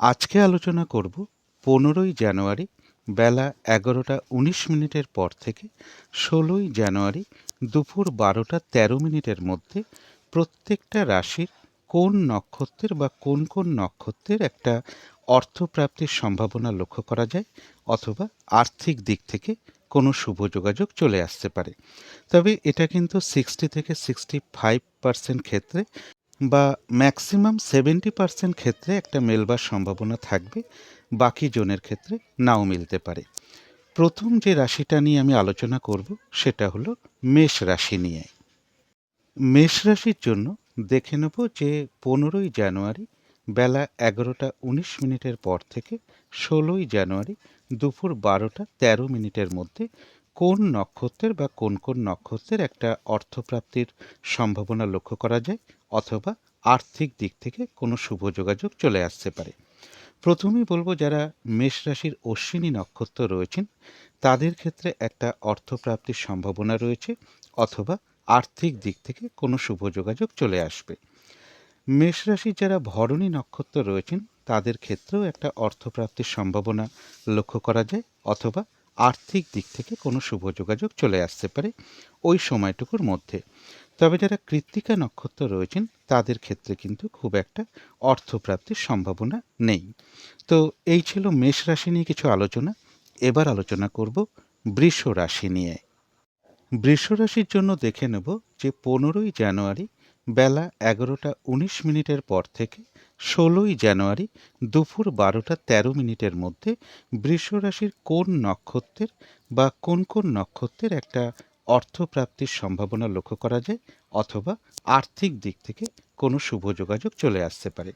আজকে আলোচনা করব পনেরোই জানুয়ারি বেলা এগারোটা উনিশ মিনিটের পর থেকে ষোলোই জানুয়ারি দুপুর বারোটা তেরো মিনিটের মধ্যে প্রত্যেকটা রাশির কোন নক্ষত্রের বা কোন কোন নক্ষত্রের একটা অর্থপ্রাপ্তির সম্ভাবনা লক্ষ্য করা যায় অথবা আর্থিক দিক থেকে কোনো শুভ যোগাযোগ চলে আসতে পারে। তবে এটা কিন্তু সিক্সটি থেকে সিক্সটি ফাইভ পার্সেন্ট ক্ষেত্রে বা ম্যাক্সিমাম সেভেন্টি পার্সেন্ট ক্ষেত্রে একটা মেলবার সম্ভাবনা থাকবে, বাকি জনের ক্ষেত্রে নাও মিলতে পারে। প্রথম যে রাশিটা নিয়ে আমি আলোচনা করব, সেটা হলো মেষ রাশি নিয়ে। মেষ রাশির জন্য দেখে নেব যে পনেরোই জানুয়ারি বেলা এগারোটা উনিশ মিনিটের পর থেকে ষোলোই জানুয়ারি দুপুর বারোটা তেরো মিনিটের মধ্যে কোন নক্ষত্রের বা কোন কোন নক্ষত্রের একটা অর্থপ্রাপ্তির সম্ভাবনা লক্ষ্য করা যায় অথবা আর্থিক দিক থেকে কোনো শুভ যোগাযোগ চলে আসতে পারে। প্রথমেই বলব যারা মেষ রাশির অশ্বিনী নক্ষত্র রয়েছেন, তাদের ক্ষেত্রে একটা অর্থপ্রাপ্তির সম্ভাবনা রয়েছে অথবা আর্থিক দিক থেকে কোনো শুভ যোগাযোগ চলে আসবে। মেষ রাশির যারা ভরণী নক্ষত্র রয়েছেন, তাদের ক্ষেত্রেও একটা অর্থপ্রাপ্তির সম্ভাবনা লক্ষ্য করা যায় অথবা আর্থিক দিক থেকে কোনো শুভ যোগাযোগ চলে আসতে পারে ওই সময়টুকুর মধ্যে। তবে যারা কৃত্তিকা নক্ষত্র রয়েছেন, তাদের ক্ষেত্রে কিন্তু খুব একটা অর্থপ্রাপ্তির সম্ভাবনা নেই। তো এই ছিল মেষ রাশি নিয়ে কিছু আলোচনা। এবার আলোচনা করব বৃষ রাশি নিয়ে। বৃষ রাশির জন্য দেখে নেব যে পনেরোই জানুয়ারি বেলা এগারোটা উনিশ মিনিটের পর থেকে ষোলোই জানুয়ারি দুপুর বারোটা তেরো মিনিটের মধ্যে বৃষ রাশির কোন নক্ষত্রের বা কোন কোন নক্ষত্রের একটা অর্থপ্রাপ্তির সম্ভাবনা লক্ষ্য করা যায় অথবা আর্থিক দিক থেকে কোনো শুভ যোগাযোগ চলে আসতে পারে?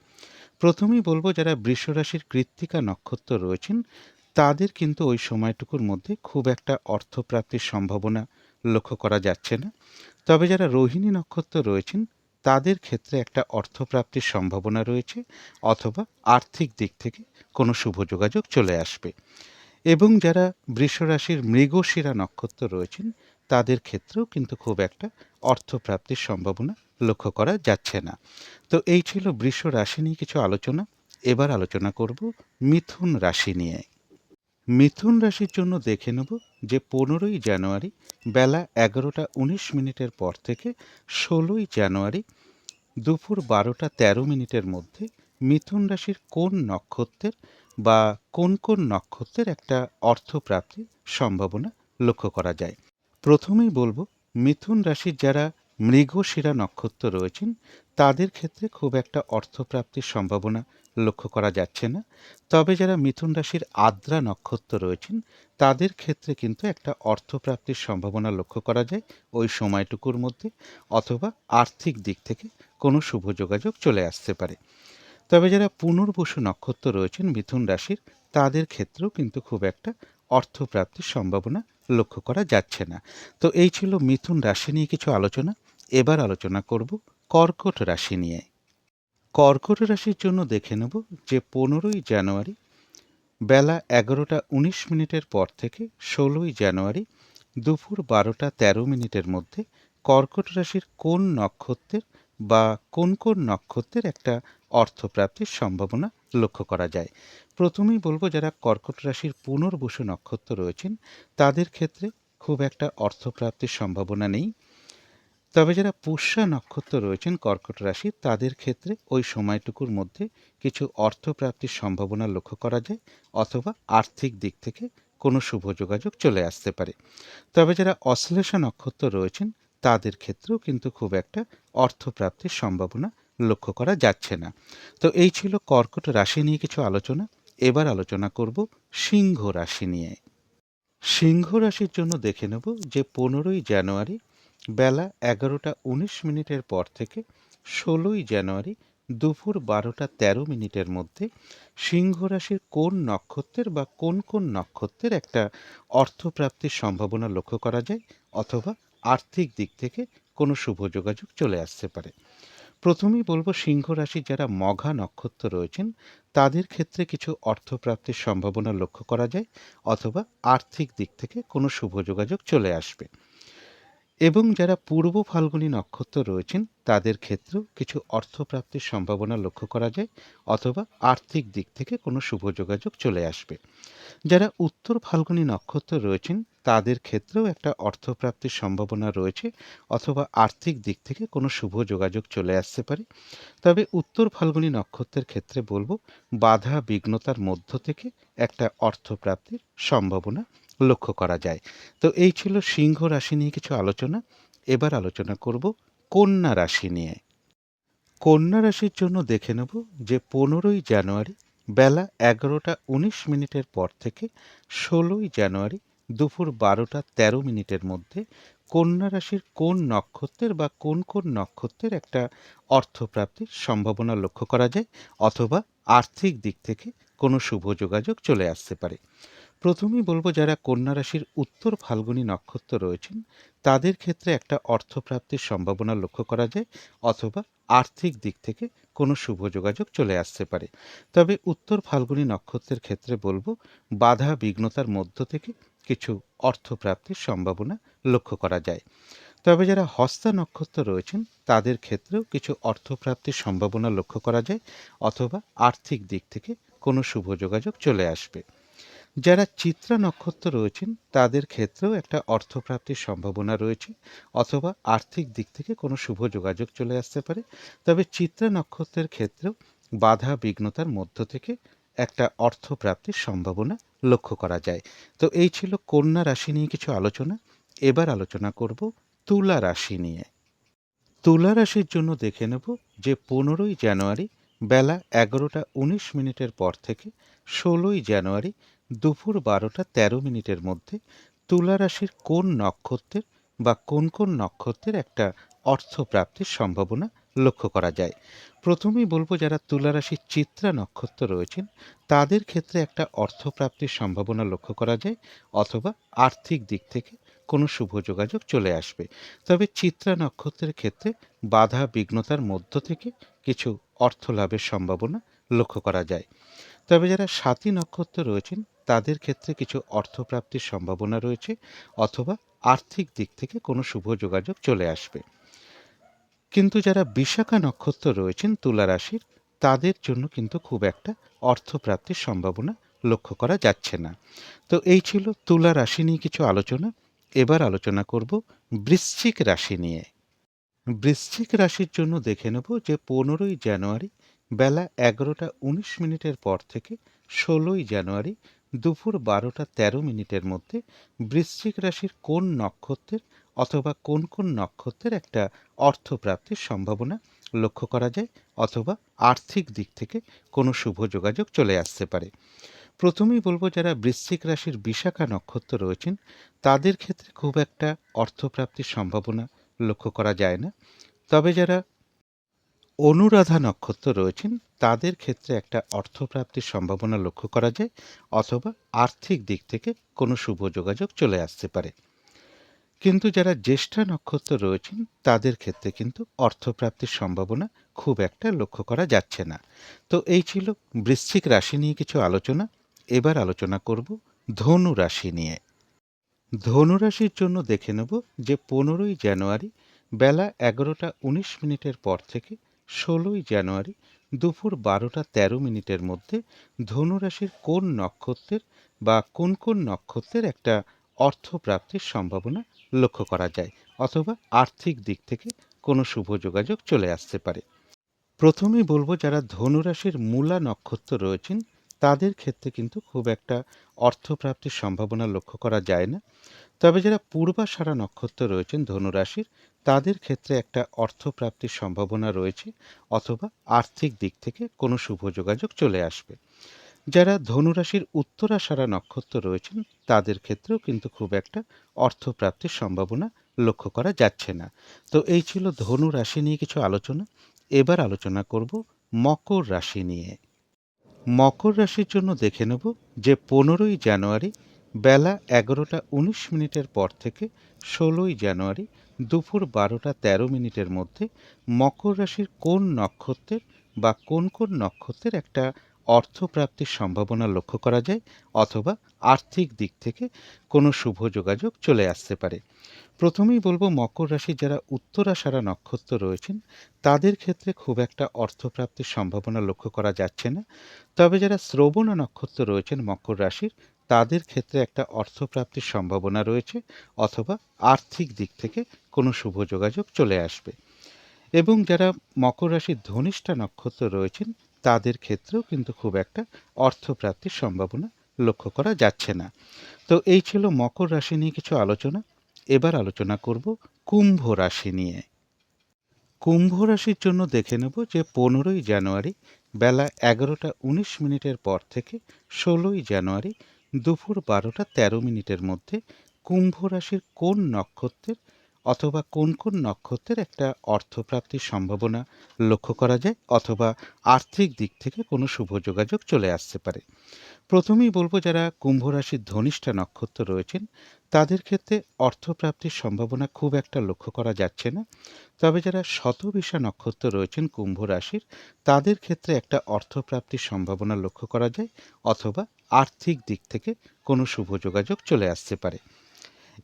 প্রথমেই বলব, যারা বৃষ রাশির কৃত্তিকা নক্ষত্র রয়েছেন, তাদের কিন্তু ওই সময়টুকুর মধ্যে খুব একটা অর্থপ্রাপ্তির সম্ভাবনা লক্ষ্য করা যাচ্ছে না। তবে যারা রোহিণী নক্ষত্র রয়েছেন তাদের ক্ষেত্রে একটা অর্থপ্রাপ্তির সম্ভাবনা রয়েছে অথবা আর্থিক দিক থেকে কোনো শুভ যোগাযোগ চলে আসবে। এবং যারা বৃষরাশির মৃগশিরা নক্ষত্র রয়েছেন, তাদের ক্ষেত্রেও কিন্তু খুব একটা অর্থপ্রাপ্তির সম্ভাবনা লক্ষ্য করা যাচ্ছে না। তো এই ছিল বৃষ রাশি নিয়ে কিছু আলোচনা। এবার আলোচনা করব মিথুন রাশি নিয়ে। মিথুন রাশির জন্য দেখে নেব যে পনেরোই জানুয়ারি বেলা এগারোটা উনিশ মিনিটের পর থেকে ষোলোই জানুয়ারি দুপুর বারোটা তেরো মিনিটের মধ্যে মিথুন রাশির কোন নক্ষত্রের বা কোন কোন নক্ষত্রের একটা অর্থপ্রাপ্তির সম্ভাবনা লক্ষ্য করা যায়। প্রথমেই বলব, মিথুন রাশির যারা মৃগশিরা নক্ষত্র রয়েছেন, তাদের ক্ষেত্রে খুব একটা অর্থপ্রাপ্তির সম্ভাবনা লক্ষ্য করা যাচ্ছে না। তবে যারা মিথুন রাশির আদ্রা নক্ষত্র রয়েছেন, তাদের ক্ষেত্রে কিন্তু একটা অর্থপ্রাপ্তির সম্ভাবনা লক্ষ্য করা যায় ওই সময়টুকুর মধ্যে অথবা আর্থিক দিক থেকে কোনো শুভ যোগাযোগ চলে আসতে পারে। তবে যারা পুনর্বসু নক্ষত্র রয়েছেন মিথুন রাশির, তাদের ক্ষেত্রেও কিন্তু খুব একটা অর্থপ্রাপ্তির সম্ভাবনা লক্ষ্য করা যাচ্ছে না। তো এই ছিল মিথুন রাশি নিয়ে কিছু আলোচনা। এবার আলোচনা করব কর্কট রাশি নিয়ে। কর্কট রাশির জন্য দেখে নেব যে পনেরোই জানুয়ারি বেলা এগারোটা উনিশ মিনিটের পর থেকে ষোলোই জানুয়ারি দুপুর বারোটা তেরো মিনিটের মধ্যে কর্কট রাশির কোন নক্ষত্রের বা কোন কোন নক্ষত্রের একটা অর্থপ্রাপ্তির সম্ভাবনা লক্ষ্য করা যায়। প্রথমেই বলব যারা কর্কট রাশির পুনর্বসু নক্ষত্র রয়েছেন, তাদের ক্ষেত্রে খুব একটা অর্থপ্রাপ্তির সম্ভাবনা নেই। তবে যারা পুষ্যা নক্ষত্র রয়েছেন, কর্কট রাশি, তাদের ক্ষেত্রে ওই সময়টুকুর মধ্যে কিছু অর্থপ্রাপ্তির সম্ভাবনা লক্ষ্য করা যায় অথবা আর্থিক দিক থেকে কোনো শুভ যোগাযোগ চলে আসতে পারে। তবে যারা অশ্লেষা নক্ষত্র রয়েছেন, তাদের ক্ষেত্রেও কিন্তু খুব একটা অর্থপ্রাপ্তির সম্ভাবনা লক্ষ্য করা যাচ্ছে না। তো এই ছিল কর্কট রাশি নিয়ে কিছু আলোচনা। এবার আলোচনা করব সিংহ রাশি নিয়ে। সিংহ রাশির জন্য দেখে নেব যে পনেরোই জানুয়ারি বেলা এগারোটা উনিশ মিনিটের পর থেকে ষোলোই জানুয়ারি দুপুর বারোটা তেরো মিনিটের মধ্যে সিংহ রাশির কোন নক্ষত্রের বা কোন কোন নক্ষত্রের একটা অর্থপ্রাপ্তির সম্ভাবনা লক্ষ্য করা যায় অথবা আর্থিক দিক থেকে কোনো শুভ যোগাযোগ চলে আসতে পারে? প্রথমেই বলব, সিংহ রাশির যারা মঘা নক্ষত্র রয়েছেন, তাদের ক্ষেত্রে কিছু অর্থপ্রাপ্তির সম্ভাবনা লক্ষ্য করা যায় অথবা আর্থিক দিক থেকে কোনো শুভ যোগাযোগ চলে আসবে। এবং যারা পূর্ব ফাল্গুনী নক্ষত্র রয়েছেন, তাদের ক্ষেত্রেও কিছু অর্থপ্রাপ্তির সম্ভাবনা লক্ষ্য করা যায় অথবা আর্থিক দিক থেকে কোনো শুভ যোগাযোগ চলে আসবে। যারা উত্তর ফাল্গুনী নক্ষত্র রয়েছেন, তাদের ক্ষেত্রেও একটা অর্থপ্রাপ্তির সম্ভাবনা রয়েছে অথবা আর্থিক দিক থেকে কোনো শুভ যোগাযোগ চলে আসতে পারে। তবে উত্তর ফাল্গুনী নক্ষত্রের ক্ষেত্রে বলব, বাধা বিঘ্নতার মধ্য থেকে একটা অর্থপ্রাপ্তির সম্ভাবনা লক্ষ্য করা যায়। তো এই ছিল সিংহ রাশি নিয়ে কিছু আলোচনা। এবার আলোচনা করব কন্যা রাশি নিয়ে। কন্যা রাশির জন্য দেখে নেব যে পনেরোই জানুয়ারি বেলা এগারোটা উনিশ মিনিটের পর থেকে ষোলোই জানুয়ারি দুপুর বারোটা তেরো মিনিটের মধ্যে কন্যা রাশির কোন নক্ষত্রের বা কোন কোন নক্ষত্রের একটা অর্থপ্রাপ্তির সম্ভাবনা লক্ষ্য করা যায় অথবা আর্থিক দিক থেকে কোনো শুভ যোগাযোগ চলে আসতে পারে। প্রথমেই বলব, যারা কন্যা রাশির উত্তর ফাল্গুনী নক্ষত্র রয়েছেন, তাদের ক্ষেত্রে একটা অর্থপ্রাপ্তির সম্ভাবনা লক্ষ্য করা যায়, অথবা আর্থিক দিক থেকে কোনো শুভ যোগাযোগ চলে আসতে পারে। তবে উত্তর ফাল্গুনী নক্ষত্রের ক্ষেত্রে বলব, বাধা বিঘ্নতার মধ্য থেকে কিছু অর্থপ্রাপ্তির সম্ভাবনা লক্ষ্য করা যায়। তবে যারা হস্তা নক্ষত্র রয়েছেন, তাদের ক্ষেত্রেও কিছু অর্থপ্রাপ্তির সম্ভাবনা লক্ষ্য করা যায়, অথবা আর্থিক দিক থেকে কোনো শুভ যোগাযোগ চলে আসবে। যারা চিত্রা নক্ষত্র রয়েছেন, তাদের ক্ষেত্রেও একটা অর্থপ্রাপ্তির সম্ভাবনা রয়েছে অথবা আর্থিক দিক থেকে কোনো শুভ যোগাযোগ চলে আসতে পারে। তবে চিত্রা নক্ষত্রের ক্ষেত্রেও বাধা বিঘ্নতার মধ্য থেকে একটা অর্থপ্রাপ্তির সম্ভাবনা লক্ষ্য করা যায়। তো এই ছিল কন্যা রাশি নিয়ে কিছু আলোচনা। এবার আলোচনা করব তুলা রাশি নিয়ে। তুলা রাশির জন্য দেখে নেব যে পনেরোই জানুয়ারি বেলা এগারোটা উনিশ মিনিটের পর থেকে ষোলোই জানুয়ারি দুপুর বারোটা তেরো মিনিটের মধ্যে তুলা রাশির কোন নক্ষত্রের বা কোন কোন নক্ষত্রের একটা অর্থপ্রাপ্তির সম্ভাবনা লক্ষ্য করা যায়? প্রথমেই বলব, যারা তুলা রাশির চিত্রা নক্ষত্র রয়েছেন, তাদের ক্ষেত্রে একটা অর্থপ্রাপ্তির সম্ভাবনা লক্ষ্য করা যায় অথবা আর্থিক দিক থেকে কোনো শুভ যোগাযোগ চলে আসবে। তবে চিত্রা নক্ষত্রের ক্ষেত্রে বাধা বিঘ্নতার মধ্য থেকে কিছু অর্থ লাভের সম্ভাবনা লক্ষ্য করা যায়। তবে যারা সাতী নক্ষত্র রয়েছেন তাদের ক্ষেত্রে কিছু অর্থপ্রাপ্তির সম্ভাবনা রয়েছে অথবা আর্থিক দিক থেকে কোনো শুভ যোগাযোগ চলে আসবে। কিন্তু যারা বিশাখা নক্ষত্র রয়েছেন তুলা রাশির, তাদের জন্য কিন্তু খুব একটা অর্থপ্রাপ্তির সম্ভাবনা লক্ষ্য করা যাচ্ছে না। তো এই ছিল তুলা রাশি নিয়ে কিছু আলোচনা। এবার আলোচনা করব বৃশ্চিক রাশি নিয়ে। বৃশ্চিক রাশির জন্য দেখে নেব যে পনেরোই জানুয়ারি বেলা এগারোটা উনিশ মিনিটের পর থেকে ষোলোই জানুয়ারি দুপুর বারোটা তেরো মিনিটের মধ্যে বৃশ্চিক রাশির কোন নক্ষত্রের অথবা কোন কোন নক্ষত্রের একটা অর্থপ্রাপ্তির সম্ভাবনা লক্ষ্য করা যায় অথবা আর্থিক দিক থেকে কোনো শুভ যোগাযোগ চলে আসতে পারে। প্রথমেই বলব যারা বৃশ্চিক রাশির বিশাখা নক্ষত্র রয়েছেন, তাদের ক্ষেত্রে খুব একটা অর্থপ্রাপ্তির সম্ভাবনা লক্ষ্য করা যায় না। তবে যারা অনুরাধা নক্ষত্র রয়েছেন, তাদের ক্ষেত্রে একটা অর্থপ্রাপ্তির সম্ভাবনা লক্ষ্য করা যায়, অথবা আর্থিক দিক থেকে কোনো শুভ যোগাযোগ চলে আসতে পারে। কিন্তু যারা জ্যেষ্ঠা নক্ষত্র রয়েছেন, তাদের ক্ষেত্রে কিন্তু অর্থপ্রাপ্তির সম্ভাবনা খুব একটা লক্ষ্য করা যাচ্ছে না। তো এই ছিল বৃশ্চিক রাশি নিয়ে কিছু আলোচনা। এবার আলোচনা করব ধনু রাশি নিয়ে। ধনু রাশির জন্য দেখে নেব যে পনেরোই জানুয়ারি বেলা এগারোটা উনিশ মিনিটের পর থেকে ষোলোই জানুয়ারি দুপুর বারোটা তেরো মিনিটের মধ্যে ধনুরাশির কোন নক্ষত্রের বা কোন কোন নক্ষত্রের একটা অর্থপ্রাপ্তির সম্ভাবনা লক্ষ্য করা যায় অথবা আর্থিক দিক থেকে কোনো শুভ যোগাযোগ চলে আসতে পারে। প্রথমেই বলব, যারা ধনুরাশির মূলা নক্ষত্র রয়েছেন, তাদের ক্ষেত্রে কিন্তু খুব একটা অর্থপ্রাপ্তির সম্ভাবনা লক্ষ্য করা যায় না। তবে যারা পূর্বাষাঢ়া নক্ষত্র রয়েছেন, ধনুরাশির তাদের ক্ষেত্রে একটা অর্থপ্রাপ্তির সম্ভাবনা রয়েছে অথবা আর্থিক দিক থেকে কোনো শুভ যোগাযোগ চলে আসবে। যারা ধনুরাশির উত্তরাষাঢ়া নক্ষত্র রয়েছেন, তাদের ক্ষেত্রেও কিন্তু খুব একটা অর্থপ্রাপ্তির সম্ভাবনা লক্ষ্য করা যাচ্ছে না। তো এই ছিল ধনু রাশি নিয়ে কিছু আলোচনা। এবার আলোচনা করব মকর রাশি নিয়ে। মকর রাশির জন্য দেখে নেব যে পনেরোই জানুয়ারি বেলা এগারোটা উনিশ মিনিটের পর থেকে ষোলোই জানুয়ারি দুপুর বারোটা তেরো মিনিটের মধ্যে মকর রাশির কোন নক্ষত্রের বা কোন কোন নক্ষত্রের একটা অর্থপ্রাপ্তির সম্ভাবনা লক্ষ্য করা যায় অথবা আর্থিক দিক থেকে কোনো শুভ যোগাযোগ চলে আসতে পারে? প্রথমেই বলব, মকর রাশি যারা উত্তরাষাঢ়া নক্ষত্র রয়েছেন, তাদের ক্ষেত্রে খুব একটা অর্থপ্রাপ্তির সম্ভাবনা লক্ষ্য করা যাচ্ছে না। তবে যারা শ্রবণা নক্ষত্র রয়েছেন মকর রাশির তাদের ক্ষেত্রে একটা অর্থপ্রাপ্তির সম্ভাবনা রয়েছে অথবা আর্থিক দিক থেকে কোনো শুভ যোগাযোগ চলে আসবে। এবং যারা মকর রাশির ধনিষ্ঠা নক্ষত্র রয়েছেন, তাদের ক্ষেত্রেও কিন্তু খুব একটা অর্থপ্রাপ্তির সম্ভাবনা লক্ষ্য করা যাচ্ছে না। তো এই ছিল মকর রাশি নিয়ে কিছু আলোচনা। এবার আলোচনা করব কুম্ভ রাশি নিয়ে। কুম্ভ রাশির জন্য দেখে নেব যে পনেরোই জানুয়ারি বেলা এগারোটা উনিশ মিনিটের পর থেকে ষোলোই জানুয়ারি দুপুর বারোটা তেরো মিনিটের মধ্যে কুম্ভ রাশির কোন নক্ষত্রের অথবা কোন কোন নক্ষত্রের একটা অর্থপ্রাপ্তির সম্ভাবনা লক্ষ্য করা যায় অথবা আর্থিক দিক থেকে কোনো শুভ যোগাযোগ চলে আসতে পারে। প্রথমেই বলব যারা কুম্ভ রাশির ধনিষ্ঠা নক্ষত্র রয়েছেন তাদের ক্ষেত্রে অর্থপ্রাপ্তির সম্ভাবনা খুব একটা লক্ষ্য করা যাচ্ছে না। তবে যারা শতবিশা নক্ষত্র রয়েছেন কুম্ভ রাশির, তাদের ক্ষেত্রে একটা অর্থপ্রাপ্তির সম্ভাবনা লক্ষ্য করা যায় অথবা আর্থিক দিক থেকে কোনো শুভ যোগাযোগ চলে আসতে পারে।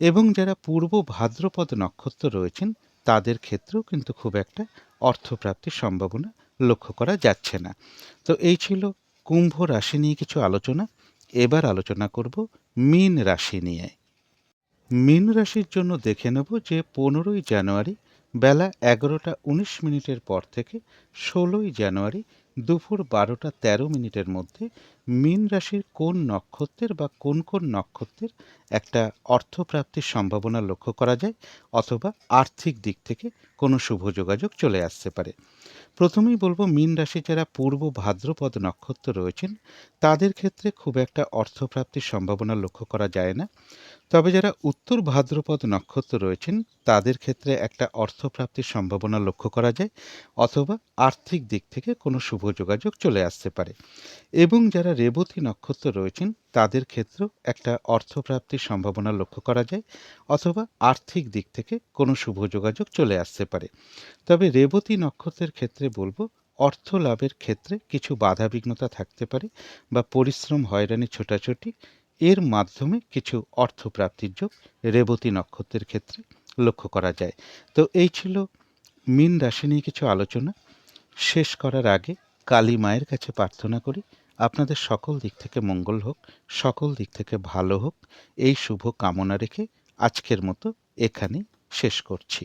এবং যারা পূর্ব ভাদ্রপদ নক্ষত্র রয়েছেন, তাদের ক্ষেত্রেও কিন্তু খুব একটা অর্থপ্রাপ্তির সম্ভাবনা লক্ষ্য করা যাচ্ছে না। তো এই ছিল কুম্ভ রাশি নিয়ে কিছু আলোচনা। এবার আলোচনা করব মীন রাশি নিয়ে। মীন রাশির জন্য দেখে নেব যে পনেরোই জানুয়ারি বেলা এগারোটা উনিশ মিনিটের পর থেকে ষোলোই জানুয়ারি দুপুর বারোটা তেরো মিনিটের মধ্যে মীন রাশির কোন নক্ষত্রের বা কোন কোন নক্ষত্রের একটা অর্থপ্রাপ্তির সম্ভাবনা লক্ষ্য করা যায় অথবা আর্থিক দিক থেকে কোনো শুভ যোগাযোগ চলে আসতে পারে। প্রথমেই বলব, মীন রাশি যারা পূর্ব ভাদ্রপদ নক্ষত্র রয়েছেন, তাদের ক্ষেত্রে খুব একটা অর্থপ্রাপ্তির সম্ভাবনা লক্ষ্য করা যায় না। তবে যারা উত্তর ভাদ্রপদ নক্ষত্র রয়েছেন, তাদের ক্ষেত্রে একটা অর্থপ্রাপ্তির সম্ভাবনা লক্ষ্য করা যায় অথবা আর্থিক দিক থেকে কোনো শুভ যোগাযোগ চলে আসতে পারে। এবং যারা রেবতী নক্ষত্র রয়েছেন, তাদের ক্ষেত্রেও একটা অর্থপ্রাপ্তির সম্ভাবনা লক্ষ্য করা যায়, অথবা আর্থিক দিক থেকে কোনো শুভ যোগাযোগ চলে আসতে পারে। তবে রেবতী নক্ষত্রের ক্ষেত্রে বলব, অর্থ লাভের ক্ষেত্রে কিছু বাধা বিঘ্নতা থাকতে পারে বা পরিশ্রম হয়রানি ছোটাছুটি, এর মাধ্যমে কিছু অর্থপ্রাপ্তির যোগ রেবতী নক্ষত্রের ক্ষেত্রে লক্ষ্য করা যায়। তো এই ছিল মিন রাশি নিয়ে কিছু আলোচনা। শেষ করার আগে কালী মায়ের কাছে প্রার্থনা করি, আপনাদের সকল দিক থেকে মঙ্গল হোক, সকল দিক থেকে ভালো হোক, এই শুভ কামনা রেখে আজকের মতো এখানে শেষ করছি।